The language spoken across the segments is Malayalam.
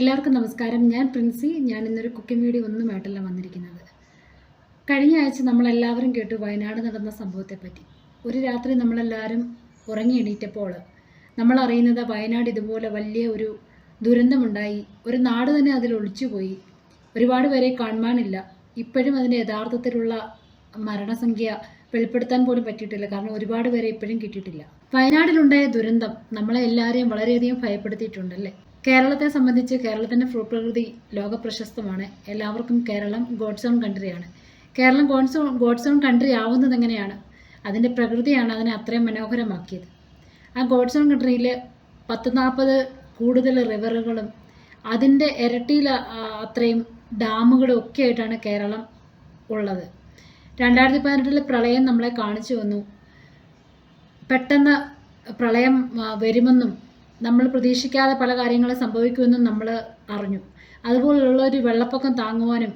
എല്ലാവർക്കും നമസ്കാരം. ഞാൻ പ്രിൻസി. ഞാൻ ഇന്നൊരു കുക്കിംഗ് വീഡിയോ ഒന്നുമായിട്ടല്ല വന്നിരിക്കുന്നത്. കഴിഞ്ഞ ആഴ്ച നമ്മളെല്ലാവരും കേട്ടു വയനാട് നടന്ന സംഭവത്തെപ്പറ്റി. ഒരു രാത്രി നമ്മളെല്ലാവരും ഉറങ്ങി എണീറ്റപ്പോൾ നമ്മൾ വയനാട് ഇതുപോലെ വലിയ ഒരു ദുരന്തമുണ്ടായി. ഒരു നാട് തന്നെ അതിൽ ഒളിച്ചുപോയി. ഒരുപാട് പേരെ കാണുവാനില്ല. ഇപ്പോഴും അതിന്റെ യഥാർത്ഥത്തിലുള്ള മരണസംഖ്യ വെളിപ്പെടുത്താൻ പോലും പറ്റിയിട്ടില്ല. കാരണം ഒരുപാട് പേരെ ഇപ്പോഴും കിട്ടിയിട്ടില്ല. വയനാട്ടിലുണ്ടായ ദുരന്തം നമ്മളെ എല്ലാവരെയും വളരെയധികം ഭയപ്പെടുത്തിയിട്ടുണ്ടല്ലേ കേരളത്തെ സംബന്ധിച്ച് കേരളത്തിന്റെ ഭൂപ്രകൃതി ലോക പ്രശസ്തമാണ് എല്ലാവർക്കും Keralam God's own കൺട്രിയാണ് Keralam God's own God's own country ആവുന്നത് എങ്ങനെയാണ്? അതിന്റെ പ്രകൃതിയാണ് അതിനെ അത്രയും മനോഹരമാക്കിയത്. ആ ഗോഡ്സ് ഓൺ കൺട്രിയിൽ പത്ത് നാൽപ്പത് കൂടുതൽ റിവറുകളും അതിന്റെ ഇരട്ടിയിൽ അത്രയും ഡാമുകളും ഒക്കെ ആയിട്ടാണ് കേരളം ഉള്ളത്. രണ്ടായിരത്തി പതിനെട്ടിലെ പ്രളയം നമ്മളെ കാണിച്ചു വന്നു. പെട്ടെന്ന് പ്രളയം വരുമെന്നും നമ്മൾ പ്രതീക്ഷിക്കാതെ പല കാര്യങ്ങളും സംഭവിക്കുമെന്നും നമ്മൾ അറിഞ്ഞു. അതുപോലുള്ള ഒരു വെള്ളപ്പൊക്കം താങ്ങുവാനും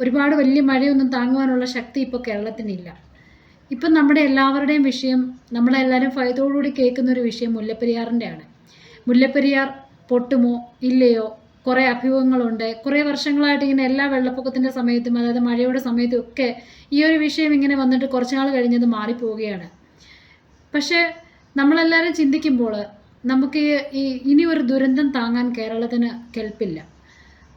ഒരുപാട് വലിയ മഴയൊന്നും താങ്ങുവാനുള്ള ശക്തി ഇപ്പോൾ കേരളത്തിനില്ല. ഇപ്പം നമ്മുടെ എല്ലാവരുടെയും വിഷയം നമ്മളെല്ലാവരും ഭയത്തോടുകൂടി കേൾക്കുന്ന ഒരു വിഷയം മുല്ലപ്പെരിയാറിന്റെ ആണ് മുല്ലപ്പെരിയാർ പൊട്ടുമോ ഇല്ലയോ കുറേ അഭ്യൂഹങ്ങളുണ്ട്. കുറേ വർഷങ്ങളായിട്ട് ഇങ്ങനെ എല്ലാ വെള്ളപ്പൊക്കത്തിന്റെ സമയത്തും അതായത് മഴയുടെ സമയത്തും ഒക്കെ ഈ ഒരു വിഷയം ഇങ്ങനെ വന്നിട്ട് കുറച്ച് നാൾ കഴിഞ്ഞത് മാറിപ്പോവുകയാണ്. പക്ഷേ നമ്മളെല്ലാവരും ചിന്തിക്കുമ്പോൾ നമുക്ക് ഈ- ഇനി ഒരു ദുരന്തം താങ്ങാൻ കേരളത്തിന് കെൽപ്പില്ല.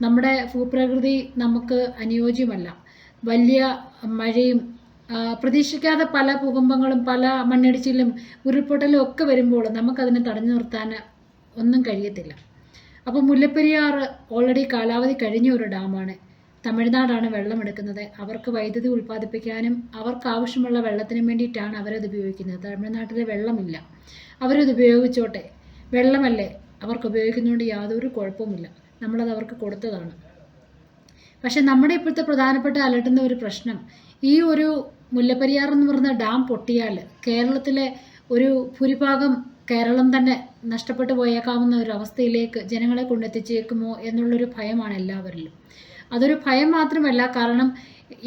നമ്മുടെ ഭൂപ്രകൃതി നമുക്ക് അനുയോജ്യമല്ല. വലിയ മഴയും പ്രതീക്ഷിക്കാതെ പല ഭൂകമ്പങ്ങളും പല മണ്ണിടിച്ചിലും ഉരുൾപൊട്ടലും ഒക്കെ വരുമ്പോൾ നമുക്കതിനെ തടഞ്ഞു നിർത്താൻ ഒന്നും കഴിയത്തില്ല. അപ്പോൾ മുല്ലപ്പെരിയാർ ഓൾറെഡി കാലാവധി കഴിഞ്ഞ ഒരു ഡാമാണ്. തമിഴ്നാടാണ് വെള്ളമെടുക്കുന്നത്. അവർക്ക് വൈദ്യുതി ഉൽപ്പാദിപ്പിക്കാനും അവർക്ക് ആവശ്യമുള്ള വെള്ളത്തിനും വേണ്ടിയിട്ടാണ് അവരത് ഉപയോഗിക്കുന്നത്. തമിഴ്നാട്ടിൽ വെള്ളമില്ല. അവരത് ഉപയോഗിച്ചോട്ടെ. വെള്ളമല്ലേ? അവർക്ക് ഉപയോഗിക്കുന്നതുകൊണ്ട് യാതൊരു കുഴപ്പമില്ല നമ്മളത് അവർക്ക് കൊടുത്തതാണ്. പക്ഷേ നമ്മുടെ ഇപ്പോഴത്തെ പ്രധാനപ്പെട്ട അലട്ടുന്ന ഒരു പ്രശ്നം ഈ ഒരു മുല്ലപ്പെരിയാർ എന്ന് പറയുന്ന ഡാം പൊട്ടിയാൽ കേരളത്തിലെ ഒരു ഭൂരിഭാഗം കേരളം തന്നെ നഷ്ടപ്പെട്ടു പോയേക്കാവുന്ന ഒരു അവസ്ഥയിലേക്ക് ജനങ്ങളെ കൊണ്ടെത്തിച്ചേക്കുമോ എന്നുള്ളൊരു ഭയമാണ് എല്ലാവരിലും. അതൊരു ഭയം മാത്രമല്ല കാരണം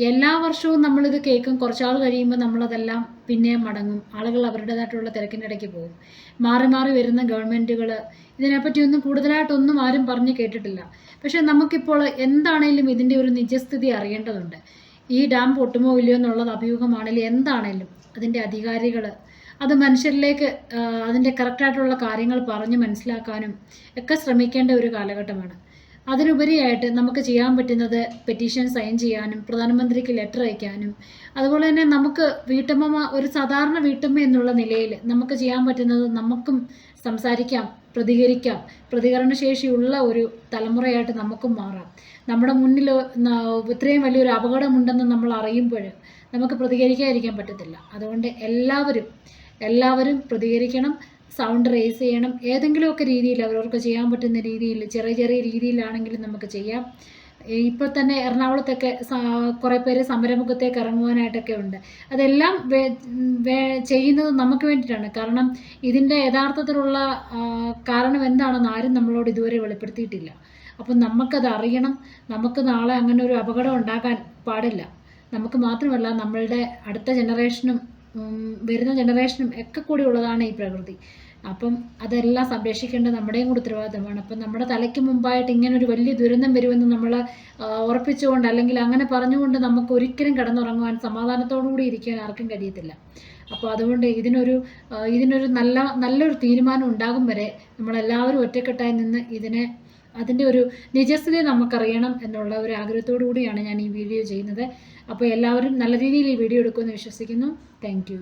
എല്ലാ വർഷവും നമ്മളിത് കേൾക്കും. കുറച്ചാൾ കഴിയുമ്പോൾ നമ്മളതെല്ലാം പിന്നെയും മടങ്ങും. ആളുകൾ അവരുടേതായിട്ടുള്ള തിരക്കിന്റെ ഇടയ്ക്ക് പോകും. മാറി മാറി വരുന്ന ഗവൺമെന്റുകൾ ഇതിനെപ്പറ്റിയൊന്നും കൂടുതലായിട്ടൊന്നും ആരും പറഞ്ഞ് കേട്ടിട്ടില്ല. പക്ഷേ നമുക്കിപ്പോൾ എന്താണേലും ഇതിന്റെ ഒരു നിജസ്ഥിതി അറിയേണ്ടതുണ്ട്. ഈ ഡാം പൊട്ടുമോ ഇല്ലയോ എന്നുള്ളത് അഭ്യൂഹമാണെങ്കിലും എന്താണേലും അതിന്റെ അധികാരികൾ അത് മനുഷ്യരിലേക്ക് അതിന്റെ കറക്റ്റായിട്ടുള്ള കാര്യങ്ങൾ പറഞ്ഞ് മനസ്സിലാക്കാനും ഒക്കെ ശ്രമിക്കേണ്ട ഒരു കാലഘട്ടമാണ്. അതിനുപരിയായിട്ട് നമുക്ക് ചെയ്യാൻ പറ്റുന്നത് പെറ്റീഷൻ സൈൻ ചെയ്യാനും പ്രധാനമന്ത്രിക്ക് ലെറ്റർ അയക്കാനും അതുപോലെ തന്നെ നമുക്ക് വീട്ടമ്മ ഒരു സാധാരണ വീട്ടമ്മ എന്നുള്ള നിലയിൽ നമുക്ക് ചെയ്യാൻ പറ്റുന്നത് നമുക്കും സംസാരിക്കാം പ്രതികരിക്കാം പ്രതികരണശേഷിയുള്ള ഒരു തലമുറയായിട്ട് നമുക്കും മാറാം. നമ്മുടെ മുന്നിൽ ഇത്രയും വലിയൊരു അപകടമുണ്ടെന്ന് നമ്മൾ അറിയുമ്പോൾ നമുക്ക് പ്രതികരിക്കാതിരിക്കാൻ പറ്റത്തില്ല. അതുകൊണ്ട് എല്ലാവരും എല്ലാവരും പ്രതികരിക്കണം സൗണ്ട് റേസ് ചെയ്യണം. ഏതെങ്കിലുമൊക്കെ രീതിയിൽ അവരവർക്ക് ചെയ്യാൻ പറ്റുന്ന രീതിയിൽ ചെറിയ ചെറിയ രീതിയിലാണെങ്കിലും നമുക്ക് ചെയ്യാം. ഇപ്പോൾ തന്നെ എറണാകുളത്തൊക്കെ കുറേ പേര് സമരമുഖത്തേക്ക് ഇറങ്ങുവാനായിട്ടൊക്കെ ഉണ്ട്. അതെല്ലാം ചെയ്യുന്നത് നമുക്ക് വേണ്ടിയിട്ടാണ്. കാരണം ഇതിന്റെ യഥാർത്ഥത്തിലുള്ള കാരണം എന്താണെന്ന് ആരും നമ്മളോട് ഇതുവരെ വെളിപ്പെടുത്തിയിട്ടില്ല. അപ്പം നമുക്കത് അറിയണം. നമുക്ക് നാളെ അങ്ങനെ ഒരു അപകടം ഉണ്ടാക്കാൻ പാടില്ല. നമുക്ക് മാത്രമല്ല നമ്മളുടെ അടുത്ത ജനറേഷനും വരുന്ന ജനറേഷനും ഒക്കെ കൂടി ഉള്ളതാണ് ഈ പ്രകൃതി. അപ്പം അതെല്ലാം സംരക്ഷിക്കേണ്ടത് നമ്മുടെയും കൂടി ഉത്തരവാദിത്തമാണ്. അപ്പം നമ്മുടെ തലയ്ക്ക് മുമ്പായിട്ട് ഇങ്ങനെ ഒരു വലിയ ദുരന്തം വരുമെന്ന് നമ്മൾ ഉറപ്പിച്ചുകൊണ്ട് അല്ലെങ്കിൽ അങ്ങനെ പറഞ്ഞുകൊണ്ട് നമുക്ക് ഒരിക്കലും കിടന്നുറങ്ങുവാൻ സമാധാനത്തോടു കൂടി ഇരിക്കാൻ ആർക്കും കഴിയത്തില്ല. അപ്പോൾ അതുകൊണ്ട് ഇതിനൊരു ഇതിനൊരു നല്ല നല്ലൊരു തീരുമാനം ഉണ്ടാകും വരെ നമ്മളെല്ലാവരും ഒറ്റക്കെട്ടായി നിന്ന് ഇതിനെ അതിന്റെ ഒരു നിജസ്ഥിതി നമുക്കറിയണം എന്നുള്ള ഒരു ആഗ്രഹത്തോടു കൂടിയാണ് ഞാൻ ഈ വീഡിയോ ചെയ്യുന്നത്. അപ്പോൾ എല്ലാവരും നല്ല രീതിയിൽ ഈ വീഡിയോ എടുക്കുമെന്ന് വിശ്വസിക്കുന്നു. താങ്ക്